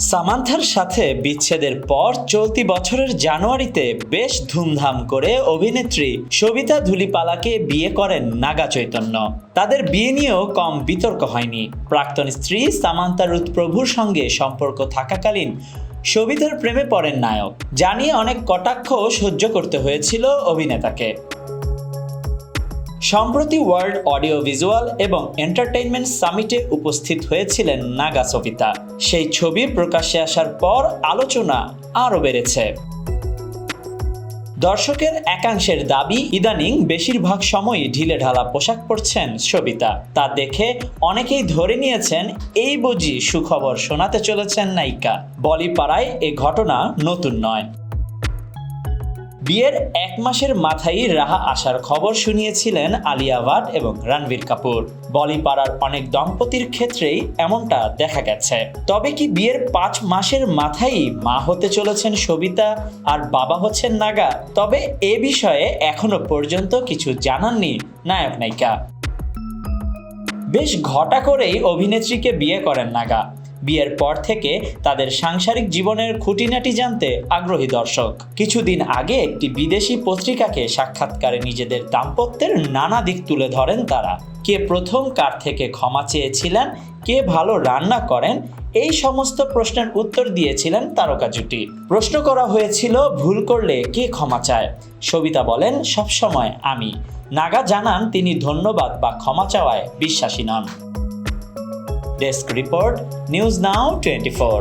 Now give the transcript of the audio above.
সামান্থার সাথে বিচ্ছেদের পর চলতি বছরের জানুয়ারিতে বেশ ধুমধাম করে অভিনেত্রী সবিতা ধুলিপালাকে বিয়ে করেন নাগা চৈতন্য। তাদের বিয়ে নিয়েও কম বিতর্ক হয়নি। প্রাক্তন স্ত্রী সামান্তা রুত প্রভুর সঙ্গে সম্পর্ক থাকাকালীন সবিতার প্রেমে পড়েন নায়ক। জানিয়ে অনেক কটাক্ষ সহ্য করতে হয়েছিল অভিনেতাকে। সম্প্রতি ওয়ার্ল্ড অডিও ভিজুয়াল এবং এন্টারটেইনমেন্ট সামিটে উপস্থিত হয়েছিলেন নাগা সবিতা। সেই ছবি প্রকাশ্যে আসার পর আলোচনা আরও বেড়েছে। দর্শকের একাংশের দাবি, ইদানিং বেশিরভাগ সময়ই ঢিলে ঢালা পোশাক পরছেন সবিতা। তা দেখে অনেকেই ধরে নিয়েছেন, এই বুঝি সুখবর শোনাতে চলেছেন নায়িকা। বলিপাড়ায় এ ঘটনা নতুন নয়। বিয়ের এক মাসের মাথায় রাহা আসার খবর শুনিয়েছিলেন আলিয়া ভাট এবং রণবীর কাপুর। বলিপাড়ার অনেক দম্পতির ক্ষেত্রেই এমনটা দেখা গেছে। তবে কি বিয়ের পাঁচ মাসের মাথায় মা হতে চলেছেন সবিতা আর বাবা হচ্ছেন নাগা? তবে এ বিষয়ে এখনও পর্যন্ত কিছু জানাননি নায়ক নায়িকা। বেশ ঘটা করেই অভিনেত্রীকে বিয়ে করেন নাগা। বিয়ের পর থেকে তাদের সাংসারিক জীবনের খুঁটিনাটি জানতে আগ্রহী দর্শক। কিছুদিন আগে একটি বিদেশি পত্রিকাকে সাক্ষাৎকারে নিজেদের দাম্পত্যের নানা দিক তুলে ধরেন তারা। কে প্রথম, কার থেকে ক্ষমা চেয়েছিলেন, কে ভালো রান্না করেন, এই সমস্ত প্রশ্নের উত্তর দিয়েছিলেন তারকা জুটি প্রশ্ন করা হয়েছিল, ভুল করলে কে ক্ষমা চায়? সবিতা বলেন, সবসময় আমি। নাগা জানান, তিনি ধন্যবাদ বা ক্ষমা চাওয়ায় বিশ্বাসী নন। desk report news now twenty four